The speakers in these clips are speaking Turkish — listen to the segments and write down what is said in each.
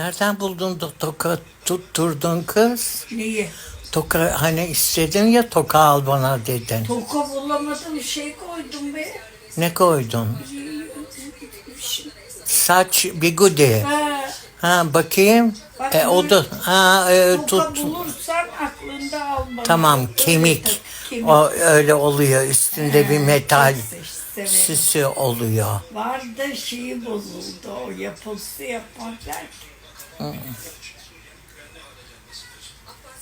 Nereden buldun da toka tutturdun kız? Neyi? Toka hani istedin ya toka al bana dedin. Toka bulamadım şey koydum be. Ne koydun? Saç bigudi. Ha, Ha bakayım. Bak E, o da ha e, toka tut. bulursan aklında al bana. Tamam kemik. kemik. O öyle oluyor. Üstünde bir Ha, metal çok sev- severim. süsü oluyor. Vardı şeyi bozuldu o yapılsı yapmak derken.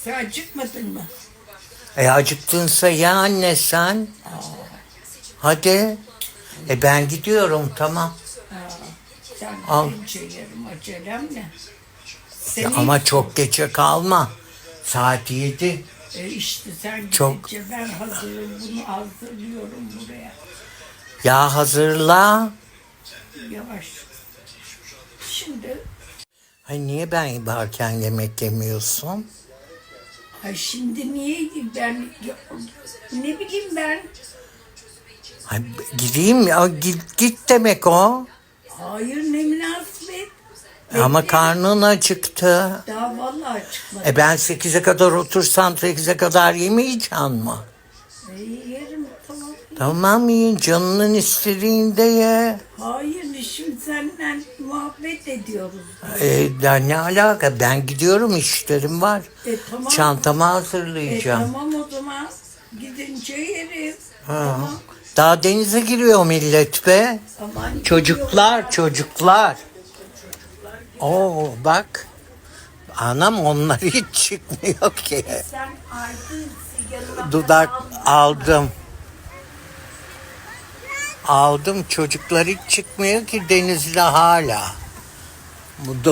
Sen acıkmadın mı? E acıktınsa ya anne sen. Hadi. E ben gidiyorum tamam. Sen Al. yerim acelem ne? Ya Seni, ama çok geçe kalma. Saat yedi. E işte sen Çok- gidince ben hazırım bunu hazırlıyorum buraya. Ya hazırla. Yavaş. Şimdi Ay niye ben varken yemek yemiyorsun? ay şimdi niye ben ne bileyim ben Ay, gideyim ya git, git demek o. hayır ne münasebet Ama karnın acıktı. daha vallahi çıkmadı. E ben 8'e kadar otursam 8'e kadar yemeyeceğim mi? E, yerim tamam. Tamam yiyin canının istediğinde ye. Hayır şimdi seninle muhabbet ediyoruz. E, ya ne alaka ben gidiyorum işlerim var. E tamam. Çantamı E hazırlayacağım. tamam o zaman gidince yerim. Ha. Tamam. Daha denize giriyor millet be. Aman Çocuklar, çocuklar. Oo bak. Anam onlar hiç çıkmıyor ki. Sen artık sigaranı Dudak aldın. aldım. Aldım çocuklar hiç çıkmıyor ki denizde hala. Bu